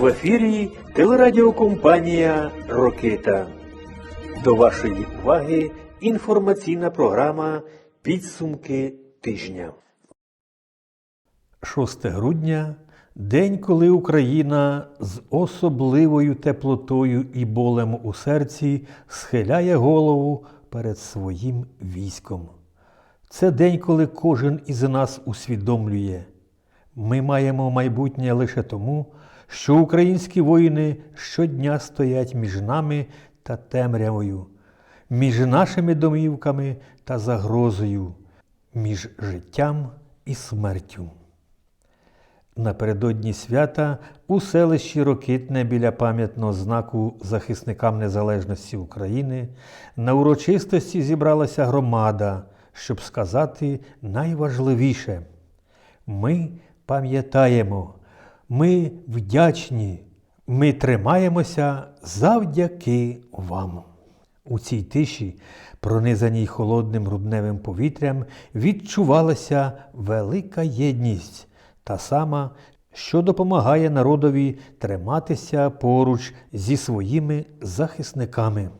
В ефірі телерадіокомпанія Рокита. До вашої уваги інформаційна програма Підсумки тижня. 6 грудня день, коли Україна з особливою теплотою і болем у серці схиляє голову перед своїм військом. Це день, коли кожен із нас усвідомлює. Ми маємо майбутнє лише тому, що українські воїни щодня стоять між нами та темрявою, між нашими домівками та загрозою, між життям і смертю. Напередодні свята у селищі Рокитне біля пам'ятного знаку захисникам незалежності України на урочистості зібралася громада, щоб сказати найважливіше. Ми пам'ятаємо, ми вдячні, ми тримаємося завдяки вам. У цій тиші, пронизаній холодним грудневим повітрям, відчувалася велика єдність, та сама, що допомагає народові триматися поруч зі своїми захисниками.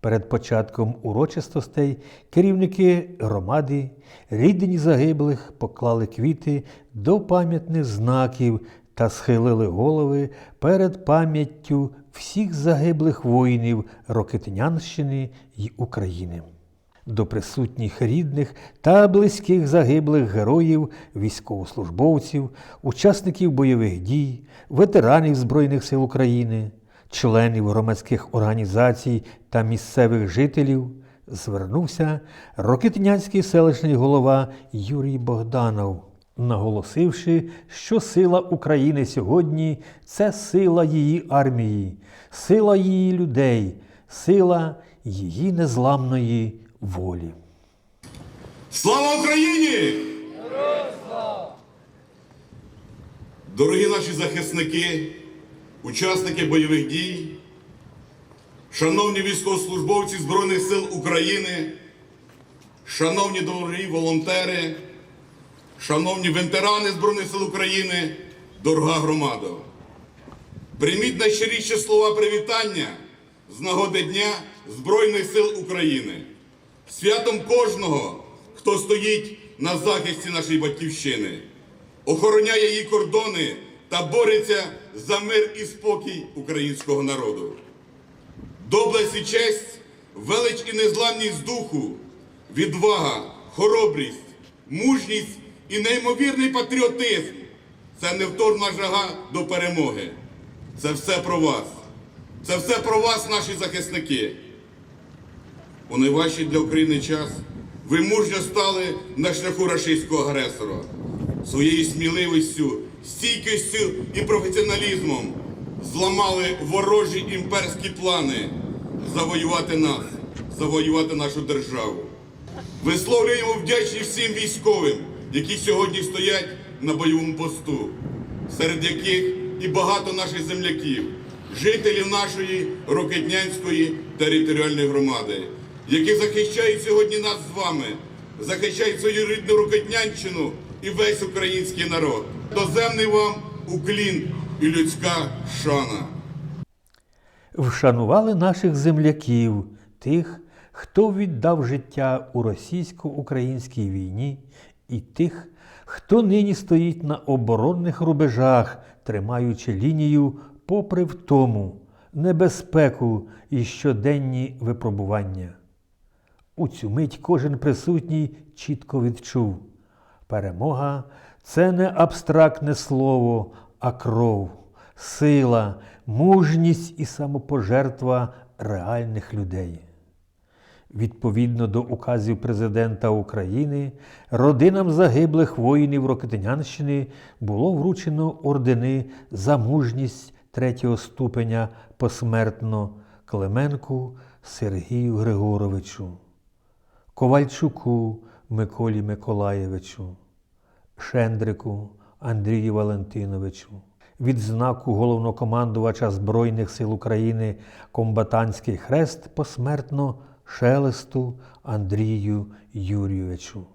Перед початком урочистостей керівники громади, рідні загиблих поклали квіти до пам'ятних знаків та схилили голови перед пам'яттю всіх загиблих воїнів Рокитнянщини й України. До присутніх рідних та близьких загиблих героїв, військовослужбовців, учасників бойових дій, ветеранів Збройних сил України, членів громадських організацій та місцевих жителів звернувся Рокитнянський селищний голова Юрій Богданов, наголосивши, що сила України сьогодні це сила її армії, сила її людей, сила її незламної волі. Слава Україні! Дорогі наші захисники, учасники бойових дій, шановні військовослужбовці Збройних сил України, шановні дорогі волонтери, шановні ветерани Збройних сил України, дорога громада. Прийміть найщиріші слова привітання з нагоди Дня Збройних сил України святом кожного, хто стоїть на захисті нашої батьківщини, охороняє її кордони та бореться за мир і спокій українського народу. Доблесть і честь, велич і незламність духу, відвага, хоробрість, мужність і неймовірний патріотизм це невторна жага до перемоги. Це все про вас. Це все про вас, наші захисники. У найважчий для України час ви мужньо стали на шляху рашистського агресора. Своєю сміливістю, стійкістю і професіоналізмом зламали ворожі імперські плани завоювати нас, завоювати нашу державу. Висловлюємо вдячність всім військовим, які сьогодні стоять на бойовому посту, серед яких і багато наших земляків, жителів нашої Рокетнянської територіальної громади, які захищають сьогодні нас з вами, захищають свою рідну Рокетнянщину і весь український народ. Доземний вам уклін і людська шана. Вшанували наших земляків, тих, хто віддав життя у російсько-українській війні, і тих, хто нині стоїть на оборонних рубежах, тримаючи лінію попри втому, небезпеку і щоденні випробування. У цю мить кожен присутній чітко відчув перемога це не абстрактне слово, а кров, сила, мужність і самопожертва реальних людей. Відповідно до указів президента України, родинам загиблих воїнів Рокитинянщини було вручено ордени за мужність третього ступеня посмертно Клименку Сергію Григоровичу, Ковальчуку Миколі Миколаєвичу, Шендрику Андрію Валентиновичу, відзнаку головнокомандувача Збройних сил України Комбатанський хрест посмертно Шелесту Андрію Юрійовичу.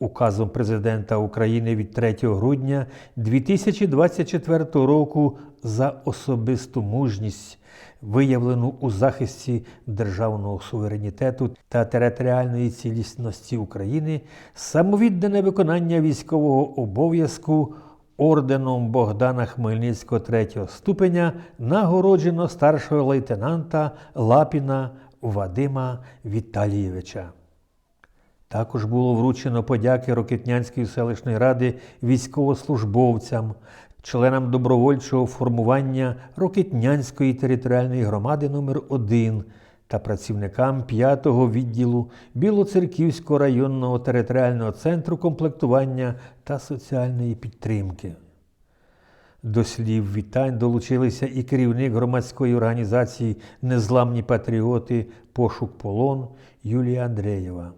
Указом президента України від 3 грудня 2024 року за особисту мужність, виявлену у захисті державного суверенітету та територіальної цілісності України, самовіддане виконання військового обов'язку орденом Богдана Хмельницького третього ступеня нагороджено старшого лейтенанта Лапіна Вадима Віталійовича. Також було вручено подяки Рокетнянської селищної ради військовослужбовцям, членам добровольчого формування Рокетнянської територіальної громади номер 1 та працівникам 5-го відділу Білоцерківського районного територіального центру комплектування та соціальної підтримки. До слів вітань долучилися і керівник громадської організації Незламні патріоти Пошук полон Юлія Андреєва.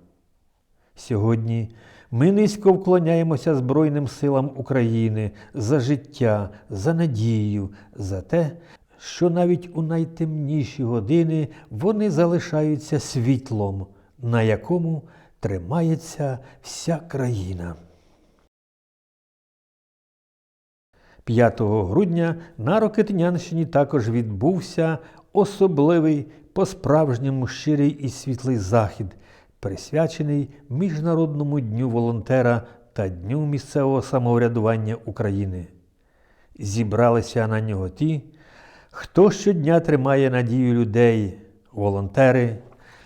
Сьогодні ми низько вклоняємося Збройним силам України за життя, за надію, за те, що навіть у найтемніші години вони залишаються світлом, на якому тримається вся країна. 5 грудня на Рокетнянщині також відбувся особливий по-справжньому щирий і світлий захід, присвячений Міжнародному дню волонтера та Дню місцевого самоврядування України. Зібралися на нього ті, хто щодня тримає надію людей, волонтери,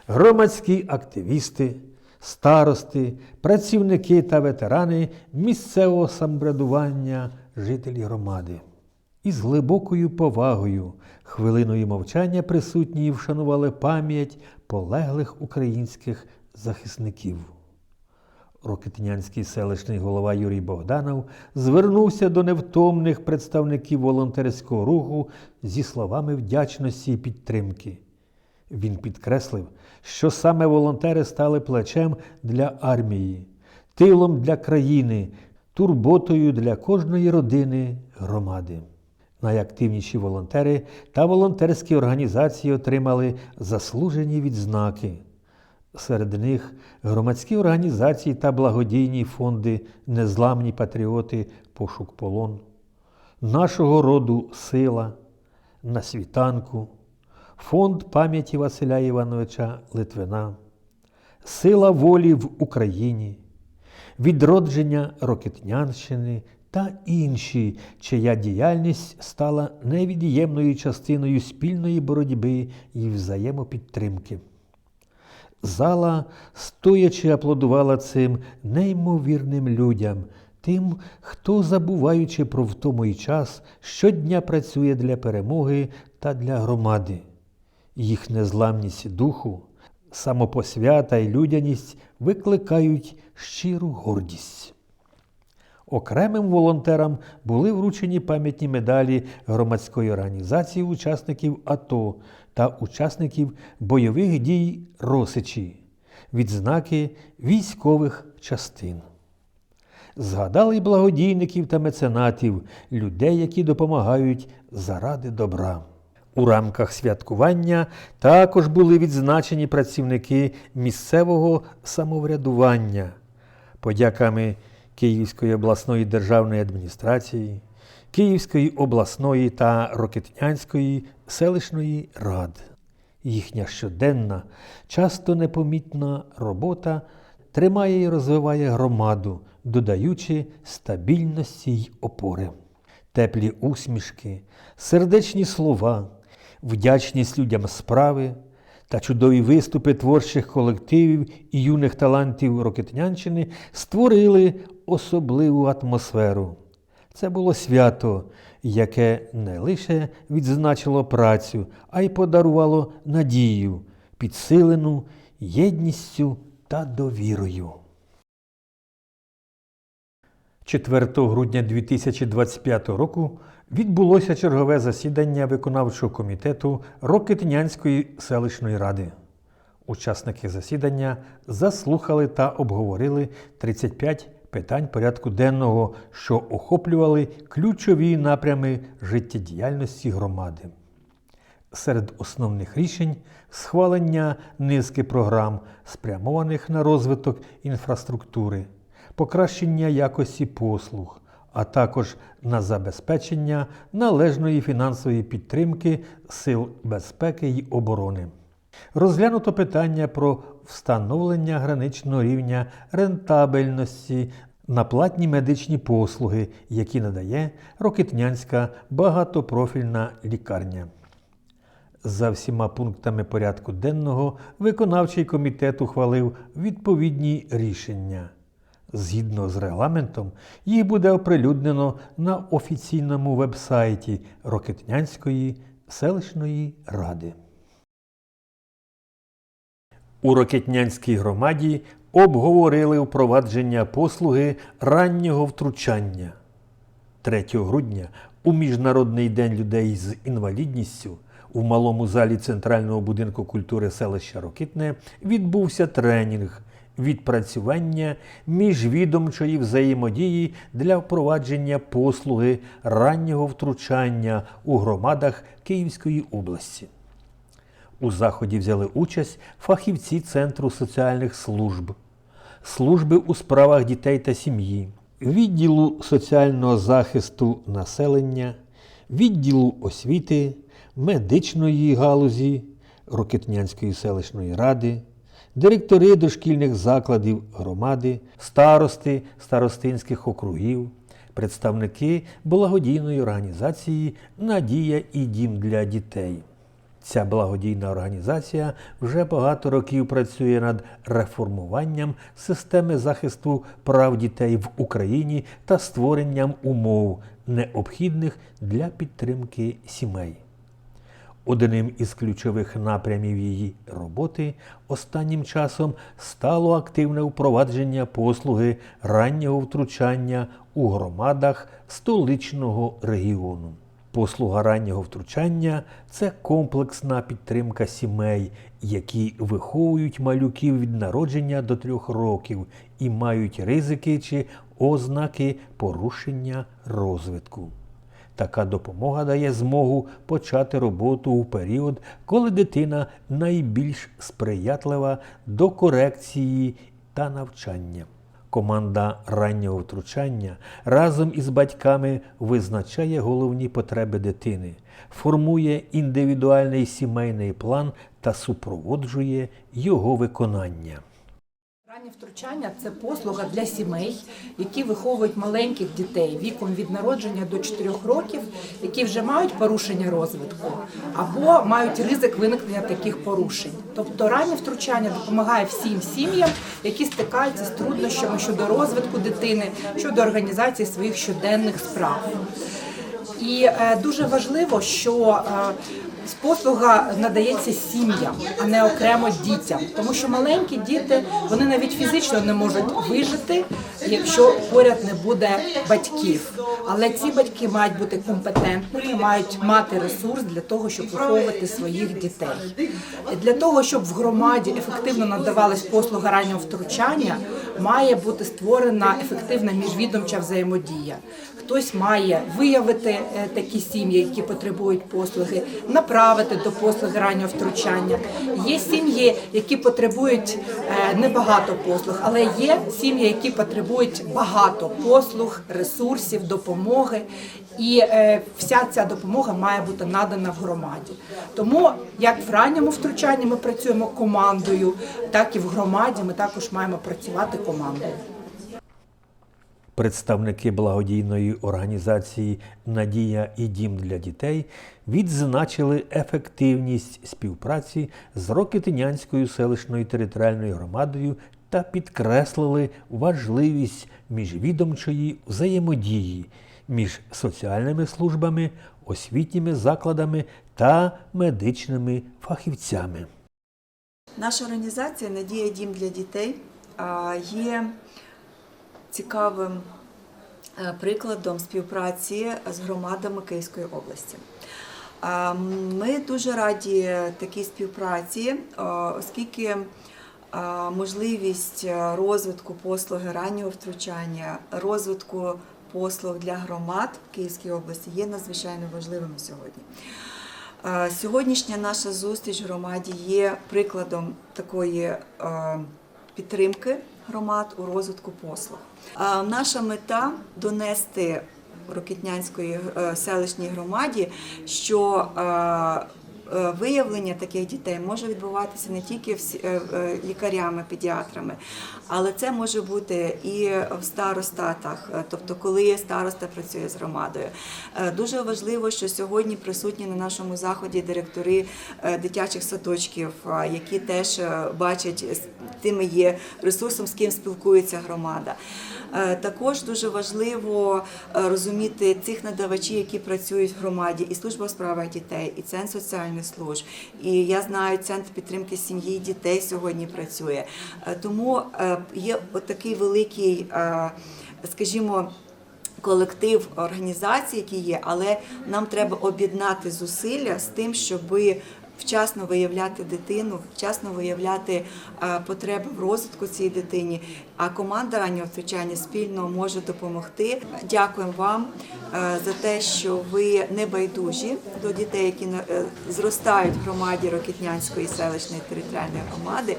громадські активісти, старости, працівники та ветерани місцевого самоврядування, жителі громади. І з глибокою повагою хвилиною мовчання присутні вшанували пам'ять полеглих українських захисників. Рокетнянський селищний голова Юрій Богданов звернувся до невтомних представників волонтерського руху зі словами вдячності і підтримки. Він підкреслив, що саме волонтери стали плечем для армії, тилом для країни, турботою для кожної родини громади. Найактивніші волонтери та волонтерські організації отримали заслужені відзнаки. Серед них громадські організації та благодійні фонди Незламні патріоти Пошук полон, нашого роду сила на світанку, фонд пам'яті Василя Івановича Литвина, Сила волі в Україні, відродження Рокетнянщини та інші, чия діяльність стала невід'ємною частиною спільної боротьби і взаємопідтримки. Зала стоячи аплодувала цим неймовірним людям, тим, хто, забуваючи про втому й час, щодня працює для перемоги та для громади. Їх незламність духу, самопосвята й людяність викликають щиру гордість. Окремим волонтерам були вручені пам'ятні медалі громадської організації учасників АТО та учасників бойових дій Росичі, відзнаки військових частин. Згадали й благодійників та меценатів, людей, які допомагають заради добра. У рамках святкування також були відзначені працівники місцевого самоврядування, подяками Київської обласної державної адміністрації, Київської обласної та Рокетнянської селищної рад. Їхня щоденна, часто непомітна робота тримає і розвиває громаду, додаючи стабільності й опори. Теплі усмішки, сердечні слова, вдячність людям справи та чудові виступи творчих колективів і юних талантів Рокетнянщини створили особливу атмосферу. Це було свято, яке не лише відзначило працю, а й подарувало надію, підсилену єдністю та довірою. 4 грудня 2025 року відбулося чергове засідання виконавчого комітету Рокетнянської селищної ради. Учасники засідання заслухали та обговорили 35 питань порядку денного, що охоплювали ключові напрями життєдіяльності громади. Серед основних рішень схвалення низки програм, спрямованих на розвиток інфраструктури, покращення якості послуг, а також на забезпечення належної фінансової підтримки сил безпеки й оборони. Розглянуто питання про встановлення граничного рівня рентабельності на платні медичні послуги, які надає Рокитнянська багатопрофільна лікарня. За всіма пунктами порядку денного виконавчий комітет ухвалив відповідні рішення. Згідно з регламентом, їх буде оприлюднено на офіційному вебсайті Рокетнянської селищної ради. У Рокетнянській громаді обговорили впровадження послуги раннього втручання. 3 грудня у Міжнародний день людей з інвалідністю у малому залі Центрального будинку культури селища Рокитне відбувся тренінг відпрацювання міжвідомчої взаємодії для впровадження послуги раннього втручання у громадах Київської області. У заході взяли участь фахівці Центру соціальних служб, служби у справах дітей та сім'ї, відділу соціального захисту населення, відділу освіти, медичної галузі Рокетнянської селищної ради, директори дошкільних закладів громади, старости старостинських округів, представники благодійної організації Надія і дім для дітей. Ця благодійна організація вже багато років працює над реформуванням системи захисту прав дітей в Україні та створенням умов, необхідних для підтримки сімей. Одним із ключових напрямів її роботи останнім часом стало активне впровадження послуги раннього втручання у громадах столичного регіону. Послуга раннього втручання це комплексна підтримка сімей, які виховують малюків від народження до трьох років і мають ризики чи ознаки порушення розвитку. Така допомога дає змогу почати роботу у період, коли дитина найбільш сприятлива до корекції та навчання. Команда раннього втручання разом із батьками визначає головні потреби дитини, формує індивідуальний сімейний план та супроводжує його виконання. Раннє втручання це послуга для сімей, які виховують маленьких дітей віком від народження до 4 років, які вже мають порушення розвитку або мають ризик виникнення таких порушень. Тобто раннє втручання допомагає всім сім'ям, які стикаються з труднощами щодо розвитку дитини, щодо організації своїх щоденних справ. І е, дуже важливо, що е, послуга надається сім'ям, а не окремо дітям, тому що маленькі діти вони навіть фізично не можуть вижити, якщо поряд не буде батьків. Але ці батьки мають бути компетентними, мають мати ресурс для того, щоб виховувати своїх дітей. Для того, щоб в громаді ефективно надавалась послуга раннього втручання, має бути створена ефективна міжвідомча взаємодія. Хтось має виявити е, такі сім'ї, які потребують послуги, направити до послуги раннього втручання. Є сім'ї, які потребують е, небагато послуг, але є сім'ї, які потребують багато послуг, ресурсів, допомоги. І е, вся ця допомога має бути надана в громаді. Тому як в ранньому втручанні ми працюємо командою, так і в громаді ми також маємо працювати командою. Представники благодійної організації Надія і дім для дітей відзначили ефективність співпраці з Рокитинянською селищною територіальною громадою та підкреслили важливість міжвідомчої взаємодії між соціальними службами, освітніми закладами та медичними фахівцями. Наша організація Надія Дім для дітей є цікавим е, прикладом співпраці з громадами Київської області. Ми дуже раді такій співпраці, оскільки можливість розвитку послуги раннього втручання, розвитку послуг для громад в Київській області є надзвичайно важливими сьогодні. Е, Сьогоднішня наша зустріч в громаді є прикладом такої е, підтримки громад у розвитку послуг. Наша мета донести Рокітнянської е, селищній громаді, що е, е, виявлення таких дітей може відбуватися не тільки е, е, лікарями, педіатрами, але це може бути і в старостатах, е, тобто коли староста працює з громадою. Е, Дуже важливо, що сьогодні присутні на нашому заході директори е, дитячих садочків, е, які теж е, бачать з тими є ресурсом, з ким спілкується громада. Е, Також дуже важливо е, розуміти цих надавачів, які працюють в громаді, і служба у справах дітей, і центр соціальних служб. І я знаю, центр підтримки сім'ї і дітей сьогодні працює. Е, Тому є такий великий, скажімо. Колектив організацій, які є, але нам треба об'єднати зусилля з тим, щоби вчасно виявляти дитину, вчасно виявляти е, потреби в розвитку цій дитині. А команда раннього втручання спільно може допомогти. Дякуємо вам е, за те, що ви не байдужі до дітей, які е, зростають в громаді Рокітнянської селищної територіальної громади.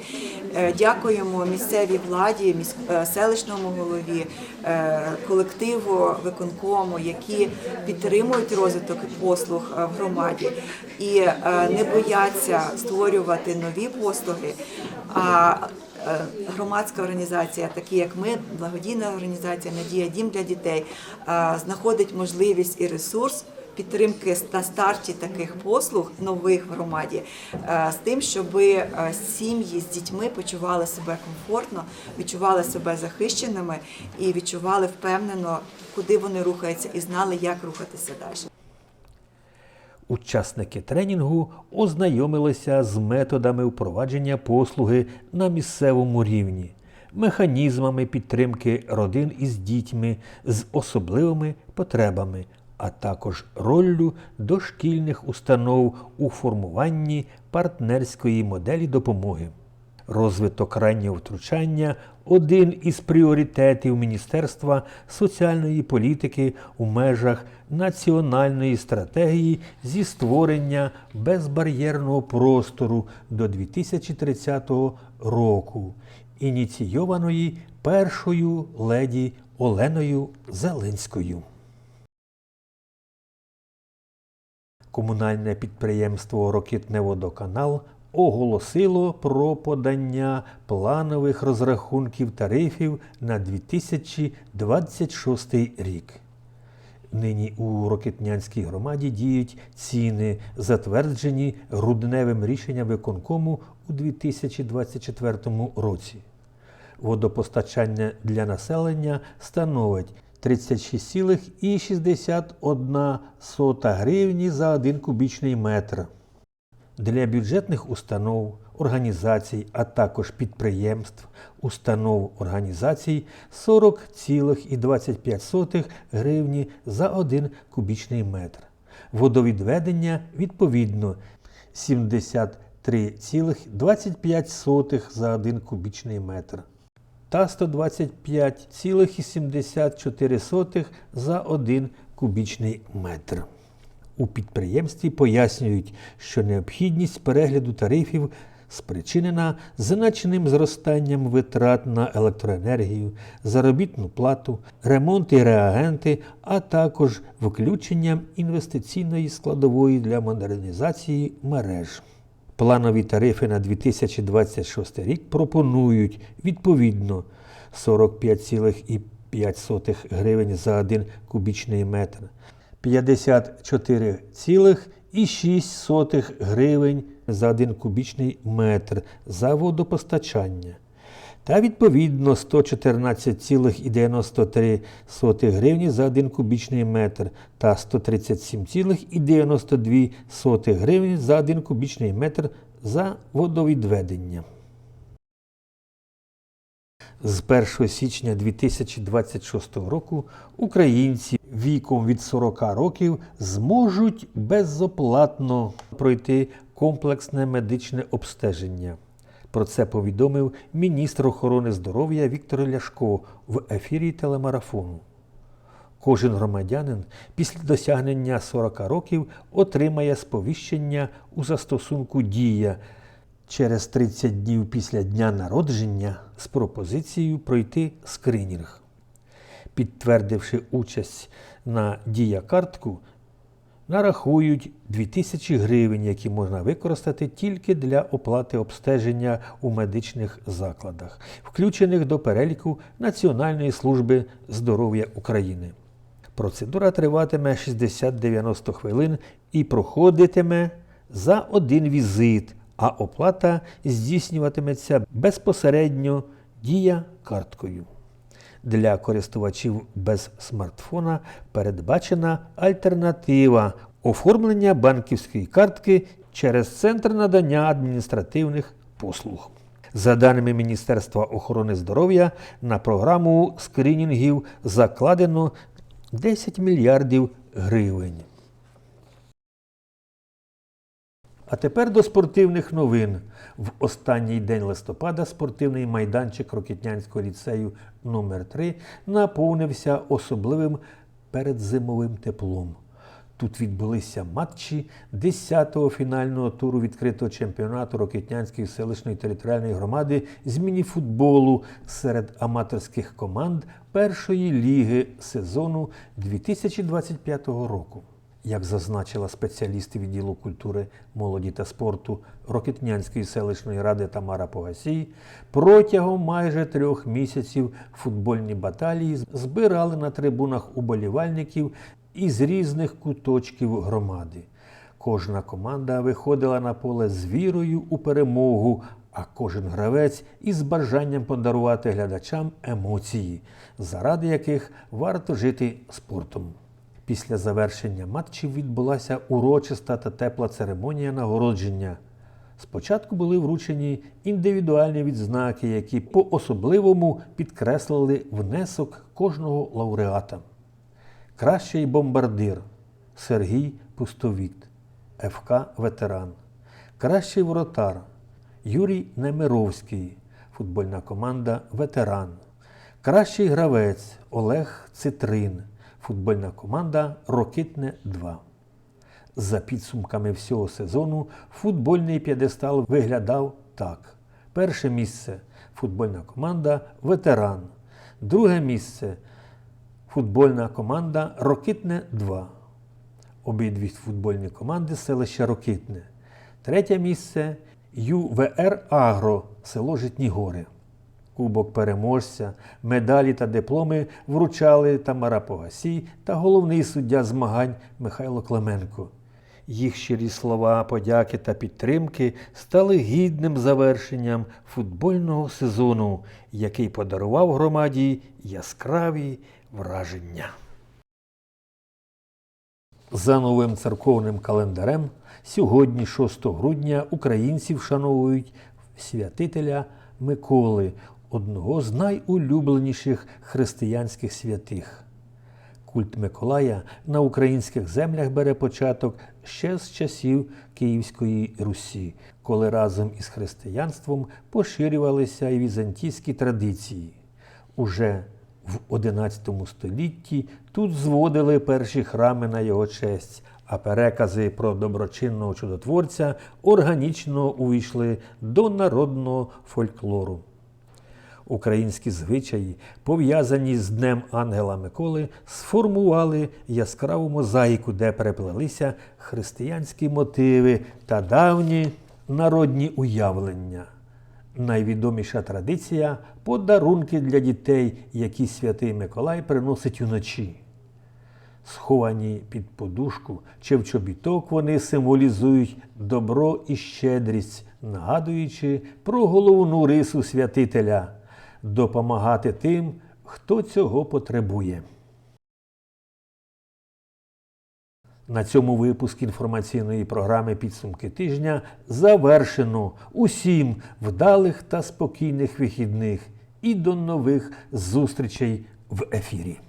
Дякуємо місцевій владі, селищному голові, колективу виконкому, які підтримують розвиток послуг в громаді і не бояться створювати нові послуги. А е, громадська організація, такі як ми, благодійна організація Надія Дім для дітей, е, знаходить можливість і ресурс. Підтримки на старті таких послуг нових в громаді е, з тим, щоб сім'ї з дітьми почували себе комфортно, відчували себе захищеними і відчували впевнено, куди вони рухаються, і знали, як рухатися далі. Учасники тренінгу ознайомилися з методами впровадження послуги на місцевому рівні, механізмами підтримки родин із дітьми з особливими потребами, а також роллю дошкільних установ у формуванні партнерської моделі допомоги. Розвиток раннього втручання один із пріоритетів Міністерства соціальної політики у межах національної стратегії зі створення безбар'єрного простору до 2030 року, ініційованої першою леді Оленою Зеленською. Комунальне підприємство Рокітневодоканал оголосило про подання планових розрахунків тарифів на 2026 рік. Нині у Рокетнянській громаді діють ціни, затверджені грудневим рішенням виконкому у 2024 році. Водопостачання для населення становить 36,61 гривні за 1 кубічний метр. Для бюджетних установ, організацій, а також підприємств, установ організацій 40,25 гривні за 1 кубічний метр. Водовідведення відповідно 73,25 за 1 кубічний метр та 125,74 за 1 кубічний метр. У підприємстві пояснюють, що необхідність перегляду тарифів спричинена значним зростанням витрат на електроенергію, заробітну плату, ремонт і реагенти, а також включенням інвестиційної складової для модернізації мереж. Планові тарифи на 2026 рік пропонують відповідно 45,5 гривень за 1 кубічний метр, 54,6 гривень за 1 кубічний метр за водопостачання та відповідно 114,93 гривні за 1 кубічний метр та 137,92 гривні за 1 кубічний метр за водовідведення. З 1 січня 2026 року українці віком від 40 років зможуть безоплатно пройти комплексне медичне обстеження. Про це повідомив міністр охорони здоров'я Віктор Ляшко в ефірі телемарафону. Кожен громадянин після досягнення 40 років отримає сповіщення у застосунку Дія через 30 днів після дня народження з пропозицією пройти скринінг. Підтвердивши участь на дія-картку, нарахують 2000 гривень, які можна використати тільки для оплати обстеження у медичних закладах, включених до переліку Національної служби здоров'я України. Процедура триватиме 60-90 хвилин і проходитиме за один візит, а оплата здійснюватиметься безпосередньо дія карткою. Для користувачів без смартфона передбачена альтернатива оформлення банківської картки через центр надання адміністративних послуг. За даними Міністерства охорони здоров'я, на програму скринінгів закладено 10 мільярдів гривень. А тепер до спортивних новин. В останній день листопада спортивний майданчик Рокітнянського ліцею номер 3 наповнився особливим передзимовим теплом. Тут відбулися матчі 10-го фінального туру відкритого чемпіонату Рокітнянської селищної територіальної громади з мініфутболу серед аматорських команд першої ліги сезону 2025 року. Як зазначила спеціалісти відділу культури, молоді та спорту Рокетнянської селищної ради Тамара Погасій, протягом майже трьох місяців футбольні баталії збирали на трибунах уболівальників із різних куточків громади. Кожна команда виходила на поле з вірою у перемогу, а кожен гравець із бажанням подарувати глядачам емоції, заради яких варто жити спортом. Після завершення матчів відбулася урочиста та тепла церемонія нагородження. Спочатку були вручені індивідуальні відзнаки, які по-особливому підкреслили внесок кожного лауреата. Кращий бомбардир Сергій Пустовіт, ФК Ветеран. Кращий воротар Юрій Немировський, футбольна команда Ветеран. Кращий гравець Олег Цитрин, футбольна команда Рокитне 2. За підсумками всього сезону футбольний п'єдестал виглядав так: перше місце футбольна команда Ветеран, друге місце футбольна команда Рокитне 2. Обидві футбольні команди селища Рокитне. Третє місце ЮВР Агро, село Житні Гори. Кубок переможця, медалі та дипломи вручали Тамара Погасій та головний суддя змагань Михайло Клименко. Їх щирі слова, подяки та підтримки стали гідним завершенням футбольного сезону, який подарував громаді яскраві враження. За новим церковним календарем сьогодні, 6 грудня, українці вшановують святителя Миколи, одного з найулюбленіших християнських святих. Культ Миколая на українських землях бере початок ще з часів Київської Русі, коли разом із християнством поширювалися і візантійські традиції. Уже в XI столітті тут зводили перші храми на його честь, а перекази про доброчинного чудотворця органічно увійшли до народного фольклору. Українські звичаї, пов'язані з Днем Ангела Миколи, сформували яскраву мозаїку, де переплелися християнські мотиви та давні народні уявлення. Найвідоміша традиція подарунки для дітей, які святий Миколай приносить уночі. Сховані під подушку чи в чобіток, вони символізують добро і щедрість, нагадуючи про головну рису святителя допомагати тим, хто цього потребує. На цьому випуск інформаційної програми Підсумки тижня завершено. Усім вдалих та спокійних вихідних і до нових зустрічей в ефірі.